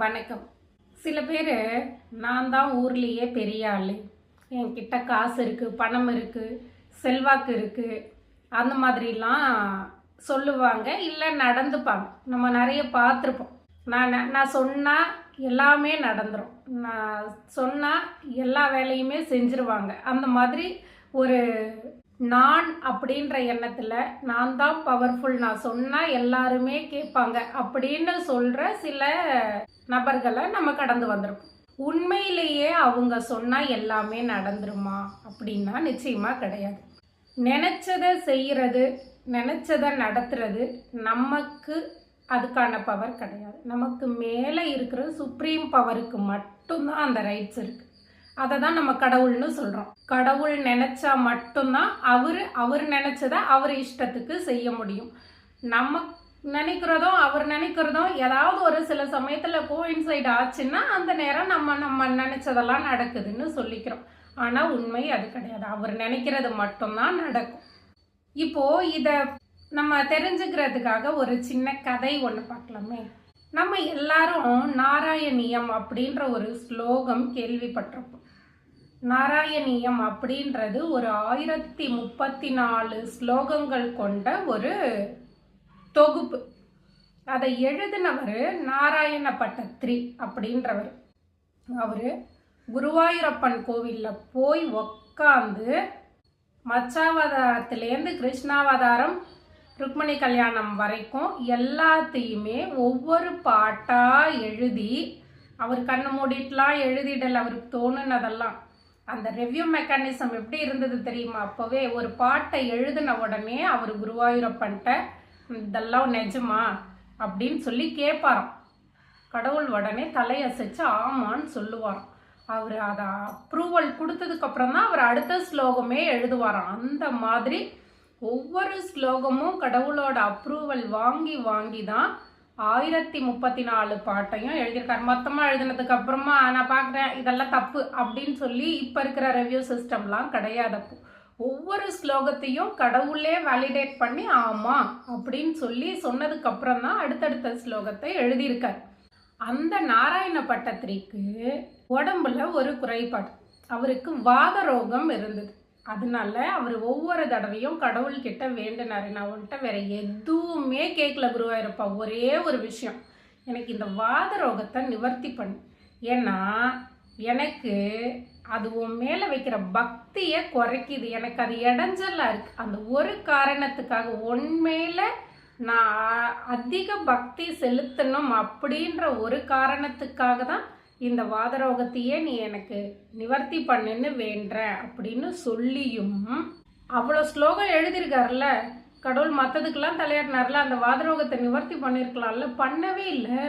வணக்கம். சில பேர் நான் தான் ஊர்லேயே பெரிய ஆள். என்கிட்ட காசு இருக்குது பணம் இருக்குது செல்வாக்கு இருக்குது அந்த மாதிரிலாம் சொல்லுவாங்க இல்லை நடந்துப்பாங்க. நம்ம நிறைய பார்த்துருப்போம். நான் நான் சொன்னால் எல்லாமே நடந்துரும். நான் சொன்னால் எல்லா வேலையுமே செஞ்சுருவாங்க. அந்த மாதிரி ஒரு நான் அப்படின்ற எண்ணத்தில் நான் தான் பவர்ஃபுல் நான் சொன்னால் எல்லாருமே கேட்பாங்க. அப்படின்னு சொல்கிற சில நபர்களை நம்ம கடந்து வந்திருக்கோம். உண்மையிலேயே அவங்க சொன்னால் எல்லாமே நடந்துருமா? அப்படின்னா நிச்சயமாக கிடையாது. நினச்சதை செய்கிறது நினச்சதை நடத்துறது நமக்கு அதுக்கான பவர் கிடையாது. நமக்கு மேலே இருக்கிற சுப்ரீம் பவருக்கு மட்டும்தான் அந்த ரைட்ஸ் இருக்குது அதை தான் நம்ம கடவுள்னு சொல்கிறோம் கடவுள் நினச்சா மட்டும்தான் அவர் அவர் நினச்சதை அவர் இஷ்டத்துக்கு செய்ய முடியும். நம்ம நினைக்கிறதும் அவர் நினைக்கிறதும் ஏதாவது ஒரு சில சமயத்தில் கோயின்சைட் ஆச்சுன்னா அந்த நேரம் நம்ம நம்ம நினச்சதெல்லாம் நடக்குதுன்னு சொல்லிக்கிறோம். ஆனால் உண்மை அது கிடையாது. அவர் நினைக்கிறது மட்டும்தான் நடக்கும். இப்போது இதை நம்ம தெரிஞ்சுக்கிறதுக்காக ஒரு சின்ன கதை ஒன்று பார்க்கலாமே. நம்ம எல்லாரும் நாராயணியம் அப்படின்ற ஒரு ஸ்லோகம் கேள்விப்பட்டிருப்போம். நாராயணியம் அப்படின்றது ஒரு ஆயிரத்தி முப்பத்தி நாலு ஸ்லோகங்கள் கொண்ட ஒரு தொகுப்பு. அதை எழுதினவர் நாராயண பட்டத்ரி அப்படின்றவர். அவர் குருவாயூரப்பன் கோவிலில் போய் உக்காந்து மச்சாவதாரத்திலேருந்து கிருஷ்ணாவதாரம் ருக்மணி கல்யாணம் வரைக்கும் எல்லாத்தையுமே ஒவ்வொரு பாட்டாக எழுதி அவர் கண்ணு மூடிட்டுலாம் எழுதிடல அவருக்கு தோணுனதெல்லாம். அந்த ரெவ்யூ மெக்கானிசம் எப்படி இருந்தது தெரியுமா? அப்போவே ஒரு பாட்டை எழுதின உடனே அவர் குருவாயூரப்பன்ட்ட இதெல்லாம் நிஜமா? அப்படின்னு சொல்லி கேட்பாராம் கடவுள் உடனே தலையசைச்சு ஆமான்னு சொல்லுவாராம். அவர் அதை அப்ரூவல் கொடுத்ததுக்கப்புறம் தான் அவர் அடுத்த ஸ்லோகமே எழுதுவாராம். அந்த மாதிரி ஒவ்வொரு ஸ்லோகமும் கடவுளோட அப்ரூவல் வாங்கி வாங்கி தான் ஆயிரத்தி முப்பத்தி நாலு பாட்டையும் எழுதியிருக்காரு. மொத்தமாக எழுதினதுக்கு அப்புறமா நான் பார்க்குறேன் இதெல்லாம் தப்பு அப்படின்னு சொல்லி இப்போ இருக்கிற ரெவ்யூ சிஸ்டம்லாம் கிடையாது அப்போ. ஒவ்வொரு ஸ்லோகத்தையும் கடவுளே வேலிடேட் பண்ணி ஆமாம் அப்படின்னு சொல்லி சொன்னதுக்கு அப்புறம் தான் அடுத்தடுத்த ஸ்லோகத்தை எழுதியிருக்காரு. அந்த நாராயண பட்டத்திரிக்கு உடம்புல ஒரு குறைபாடு. அவருக்கு வாத ரோகம் இருந்தது. அதனால அவர் ஒவ்வொரு தடவையும் கடவுள்கிட்ட வேண்டினாரு. நான் உன்கிட்ட வேற எதுவுமே கேட்கல குருவாயிருப்பா. ஒரே ஒரு விஷயம். எனக்கு இந்த வாத ரோகத்தை நிவர்த்தி பண்ணு. ஏன்னா எனக்கு அது உன் மேலே வைக்கிற பக்தியை குறைக்குது. எனக்கு அது இடைஞ்சலாக இருக்கு. அந்த ஒரு காரணத்துக்காக உண்மையில் நான் அதிக பக்தி செலுத்தணும் அப்படின்ற ஒரு காரணத்துக்காக தான் இந்த வாதரோகத்தையே நீ எனக்கு நிவர்த்தி பண்ணுன்னு வேண்ட அப்படின்னு சொல்லியும் அவ்வளோ ஸ்லோகம் எழுதியிருக்காருல்ல. கடவுள் மற்றதுக்கெல்லாம் தலையாடினார்ல அந்த வாதரோகத்தை நிவர்த்தி பண்ணியிருக்கலாம்ல. பண்ணவே இல்லை.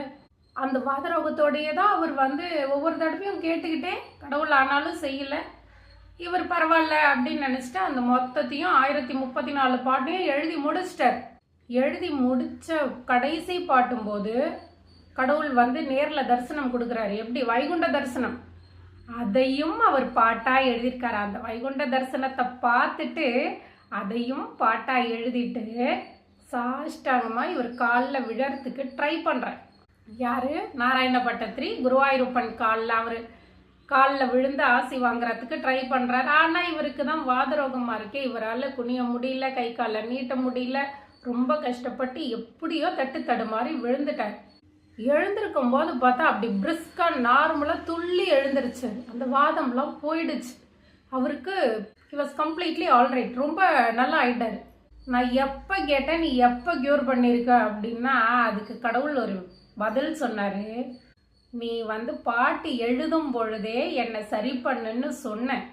அந்த வாதரோகத்தோடையே தான் அவர் வந்து ஒவ்வொரு தடவையும் கேட்டுக்கிட்டே கடவுள் ஆனாலும் செய்யலை. இவர் பரவாயில்ல அப்படின்னு நினச்சிட்டு அந்த மொத்தத்தையும் ஆயிரத்தி முப்பத்தி நாலு பாட்டையும் எழுதி முடிச்சிட்டார். எழுதி முடித்த கடைசி பாட்டும்போது கடவுள் வந்து நேரில் தரிசனம் கொடுக்குறாரு. எப்படி? வைகுண்ட தரிசனம். அதையும் அவர் பாட்டாக எழுதியிருக்காரு. அந்த வைகுண்ட தரிசனத்தை பார்த்துட்டு அதையும் பாட்டாக எழுதிட்டு சாஷ்டாங்கமாக இவர் காலில் விழறதுக்கு ட்ரை பண்ணுறார் யார்? நாராயண பட்டத்திரி குருவாயூரப்பன் காலில் அவர் காலில் விழுந்து ஆசி வாங்குறதுக்கு ட்ரை பண்ணுறாரு ஆனால் இவருக்கு தான் வாதரோகமாக இருக்கு. இவரால் குனிய முடியல கை காலை நீட்ட முடியல. ரொம்ப கஷ்டப்பட்டு எப்படியோ தட்டு தடுமாறி விழுந்துட்டார். எழுந்திருக்கும் போது பார்த்தா அப்படி பிரிஸ்காக நார்மலாக துள்ளி எழுந்திருச்சு. அந்த வாதம்லாம் போயிடுச்சு. அவருக்கு he கம்ப்ளீட்லி ஆல்ரைட் ரொம்ப நல்லா ஆயிட்டாரு. நான் எப்போ கேட்டேன் நீ எப்போ க்யூர் பண்ணியிருக்க அப்படின்னா அதுக்கு கடவுள் ஒரு பதில் சொன்னார். நீ வந்து பாட்டு எழுதும் பொழுதே என்னை சரி பண்ணுன்னு சொன்னேன்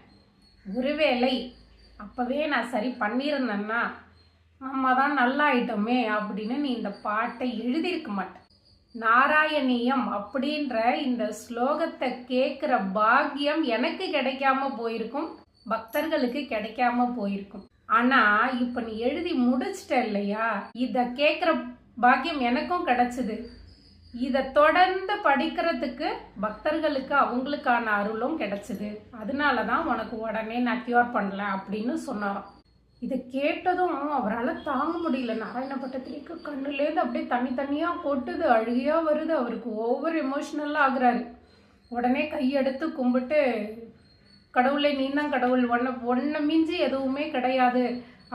ஒருவேளை அப்போவே நான் சரி பண்ணியிருந்தேன்னா நம்ம தான் நல்லா ஆயிட்டோமே அப்படின்னு நீ இந்த பாட்டை எழுதியிருக்க மாட்டேன் நாராயணியம் அப்படின்ற இந்த ஸ்லோகத்தை கேட்குற பாக்கியம் எனக்கு கிடைக்காம போயிருக்கும் பக்தர்களுக்கு கிடைக்காம போயிருக்கும். ஆனா இப்ப நீ எழுதி முடிச்சிட்ட இல்லையா? இத கேட்குற பாக்கியம் எனக்கும் கிடைச்சது. இதை தொடர்ந்து படிக்கிறதுக்கு பக்தர்களுக்கு அவங்களுக்கான அருளும் கிடைச்சது. அதனால தான் உனக்கு உடனே நான் க்யூர் பண்ணல அப்படின்னு சொன்னாராம். இதை கேட்டதும் அவரால் தாங்க முடியல. நாராயண பட்டத்திரிக்கு கண்ணுலேருந்து அப்படியே தண்ணி தண்ணியாக கொட்டுது அழுகையாக வருது. அவருக்கு ஓவர் எமோஷ்னலாக ஆகுறாரு. உடனே கையெடுத்து கும்பிட்டு கடவுளை நீ தான் கடவுள். ஒன்றை ஒன்றை மிஞ்சி எதுவுமே கிடையாது.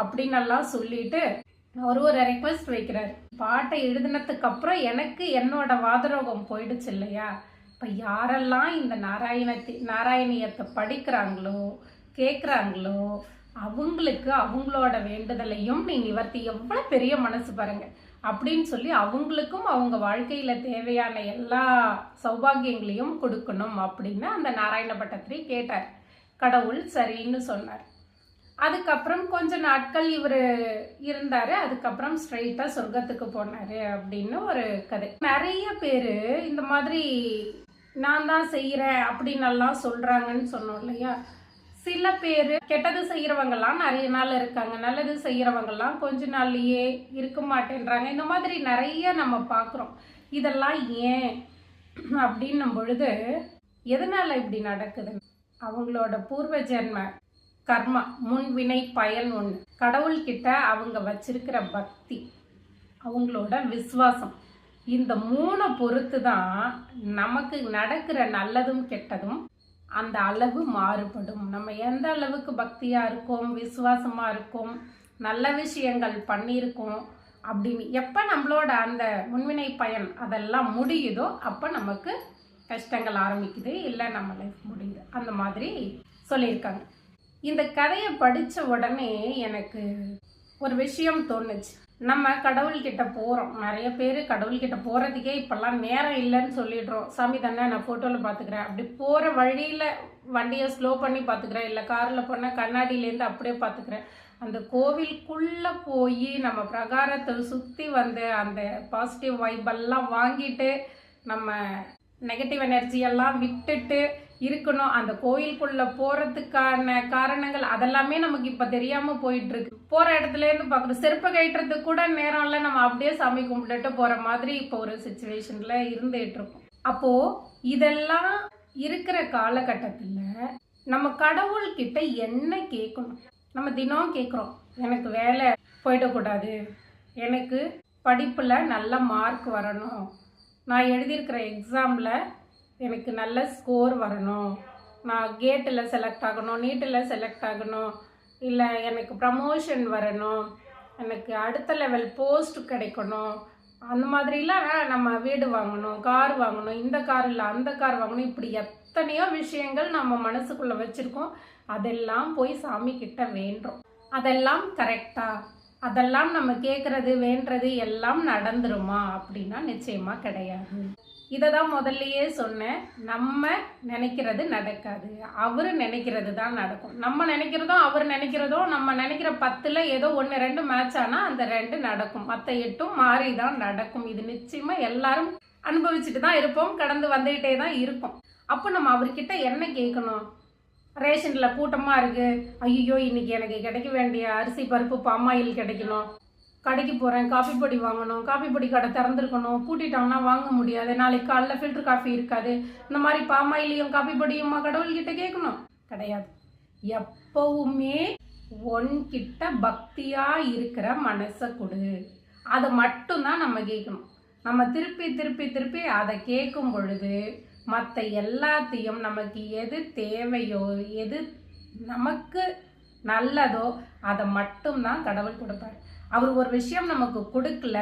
அப்படின்னெல்லாம் சொல்லிட்டு அவர் ஒரு ரெக்வஸ்ட் வைக்கிறார். பாட்டை எழுதினதுக்கு அப்புறம் எனக்கு என்னோட வாதரோகம் போயிடுச்சு இல்லையா? இப்போ யாரெல்லாம் இந்த நாராயணத்தி நாராயணியத்தை படிக்கிறாங்களோ கேட்குறாங்களோ அவங்களுக்கு அவங்களோட வேண்டுதலையும் நீ நிவர்த்தி. எவ்வளோ பெரிய மனசு பாருங்க. அப்படின்னு சொல்லி அவங்களுக்கும் அவங்க வாழ்க்கையில் தேவையான எல்லா சௌபாகியங்களையும் கொடுக்கணும் அப்படின்னு அந்த நாராயண பட்டத்திரி கேட்டார். கடவுள் சரின்னு சொன்னார். அதுக்கப்புறம் கொஞ்ச நாட்கள் இவர் இருந்தார். அதுக்கப்புறம் ஸ்ட்ரைட்டாக சொர்க்கத்துக்கு போனார் அப்படின்னு ஒரு கதை. நிறைய பேர் இந்த மாதிரி நான் தான் செய்கிறேன் அப்படின்னெல்லாம் சொல்கிறாங்கன்னு சொன்னோம் இல்லையா? சில பேர் கெட்டது செய்கிறவங்கெல்லாம் நிறைய நாள் இருக்காங்க. நல்லது செய்கிறவங்கெல்லாம் கொஞ்ச நாள்லயே இருக்க மாட்டேன்றாங்க. இந்த மாதிரி நிறைய நம்ம பார்க்குறோம் இதெல்லாம் ஏன் அப்படின்னும் பொழுது எதனால இப்படி நடக்குது? அவங்களோட பூர்வ ஜென்ம கர்மா முன்வினை பயன் ஒன்று கடவுள்கிட்ட அவங்க வச்சிருக்கிற பக்தி அவங்களோட விசுவாசம். இந்த மூணை பொறுத்து தான் நமக்கு நடக்கிற நல்லதும் கெட்டதும் அந்த அளவு மாறுபடும். நம்ம எந்த அளவுக்கு பக்தியாக இருக்கோம் விசுவாசமாக இருக்கோம் நல்ல விஷயங்கள் பண்ணியிருக்கோம் அப்படின்னு எப்போ நம்மளோட அந்த முன்வினை பயன் அதெல்லாம் முடியுதோ அப்போ நமக்கு கஷ்டங்கள் ஆரம்பிக்குது இல்லை நம்ம லைஃப் முடியுது. அந்த மாதிரி சொல்லியிருக்காங்க. இந்த கதையை படித்த உடனே எனக்கு ஒரு விஷயம் தோணுச்சு. நம்ம கடவுள்கிட்ட போகிறோம் நிறைய பேர் கடவுள்கிட்ட போகிறதுக்கே இப்போல்லாம் நேரம் இல்லைன்னு சொல்லிடுறோம். சாமி தானே நான் ஃபோட்டோவில் பார்த்துக்கிறேன். அப்படி போகிற வழியில் வண்டியை ஸ்லோ பண்ணி பார்த்துக்கிறேன். இல்லை காரில் போனால் கண்ணாடியிலேருந்து அப்படியே பார்த்துக்கிறேன். அந்த கோவிலுக்குள்ளே போய் நம்ம பிரகாரத்தை சுற்றி வந்து அந்த பாசிட்டிவ் வைபெல்லாம் வாங்கிட்டு நம்ம நெகட்டிவ் எனர்ஜி எல்லாம் விட்டுட்டு இருக்கணும். அந்த கோயிலுக்குள்ள போறதுக்கான காரணங்கள் அதெல்லாமே நமக்கு இப்ப தெரியாம போயிட்டு இருக்கு போற இடத்துல இருந்து பாக்குறோம் செருப்பு கயிட்டுறதுக்கு கூட நேரம் இல்ல. நம்ம அப்படியே சாமி கும்பிட்டுட்டு போற மாதிரி இப்போ ஒரு சுச்சுவேஷன்ல இருந்துட்டு இருக்கோம். அப்போ இதெல்லாம் இருக்கிற காலகட்டத்துல நம்ம கடவுள்கிட்ட என்ன கேட்கணும்? நம்ம தினம் கேட்குறோம். எனக்கு வேலை போயிடக்கூடாது எனக்கு படிப்பில் நல்ல மார்க் வரணும். நான் எழுதியிருக்கிற எக்ஸாமில் எனக்கு நல்ல ஸ்கோர் வரணும். நான் கேட்டில் செலக்ட் ஆகணும் நீட்டில் செலக்ட் ஆகணும். இல்லை எனக்கு ப்ரமோஷன் வரணும். எனக்கு அடுத்த லெவல் போஸ்ட் கிடைக்கணும். அந்த மாதிரிலாம் நம்ம வீடு வாங்கணும் கார் வாங்கணும். இந்த கார் இல்லை அந்த கார் வாங்கணும். இப்படி எத்தனையோ விஷயங்கள் நம்ம மனசுக்குள்ளே வச்சுருக்கோம். அதெல்லாம் போய் சாமி கிட்ட வேண்டோம் அதெல்லாம் கரெக்டாக அதெல்லாம் நம்ம கேட்குறது வேண்டுறது எல்லாம் நடந்துருமா அப்படின்னா நிச்சயமாக கிடையாது. இதை தான் முதல்லையே சொன்னேன். நம்ம நினைக்கிறது நடக்காது. அவர் நினைக்கிறது தான் நடக்கும். நம்ம நினைக்கிறதும் அவர் நினைக்கிறதும் நம்ம நினைக்கிற பத்தில் ஏதோ ஒன்று ரெண்டு மேட்ச் ஆனால் அந்த ரெண்டு நடக்கும். மற்ற எட்டும் மாறி தான் நடக்கும். இது நிச்சயமாக எல்லாரும் அனுபவிச்சுட்டு தான் இருப்போம். கடந்து வந்துகிட்டே தான் இருக்கும் அப்போ நம்ம அவர்கிட்ட என்ன கேட்கணும் ரேஷனில் கூட்டமாக இருக்குது ஐயோ இன்னைக்கு எனக்கு கிடைக்க வேண்டிய அரிசி பருப்பு பாமாயில் கிடைக்கணும். கடைக்கு போகிறேன் காஃபி பொடி வாங்கணும். காஃபி பொடி கடை திறந்துருக்கணும். பூட்டிட்டாங்கன்னா வாங்க முடியாது. நாளைக்கு காலைல ஃபில்டர் காஃபி இருக்காது. இந்த மாதிரி பாமாயிலையும் காஃபி பொடியுமா கடவுள்கிட்ட கேட்கணும். கிடையாது. எப்பவுமே ஒன்கிட்ட பக்தியாக இருக்கிற மனசை கொடு. அதை மட்டும்தான் நம்ம கேட்கணும். நம்ம திருப்பி திருப்பி திருப்பி அதை கேட்கும் பொழுது மற்ற எல்லாத்தையும் நமக்கு எது தேவையோ எது நமக்கு நல்லதோ அதை மட்டும்தான் கடவுள் கொடுப்பார். அவர் ஒரு விஷயம் நமக்கு கொடுக்கல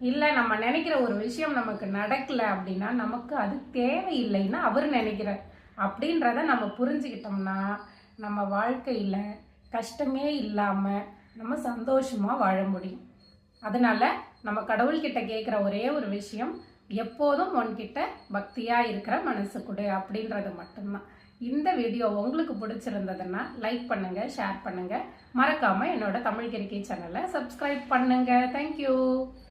இல்லை நம்ம நினைக்கிற ஒரு விஷயம் நமக்கு நடக்கல அப்படின்னா நமக்கு அது தேவையில்லைன்னு அவர் நினைக்கிறார். அப்படின்றத நம்ம புரிஞ்சுக்கிட்டோம்னா நம்ம வாழ்க்கையில் கஷ்டமே இல்லாமல் நம்ம சந்தோஷமாக வாழ முடியும். அதனால நம்ம கடவுள்கிட்ட கேட்குற ஒரே ஒரு விஷயம் எப்போதும் உன்கிட்ட பக்தியாக இருக்கிற மனசு கொடு அப்படின்றது மட்டும்தான். இந்த வீடியோ உங்களுக்கு பிடிச்சிருந்ததுன்னா லைக் பண்ணுங்கள் ஷேர் பண்ணுங்கள் மறக்காமல் என்னோட தமிழ் கிரிக்கை சேனலை சப்ஸ்கிரைப் பண்ணுங்கள் தேங்க்யூ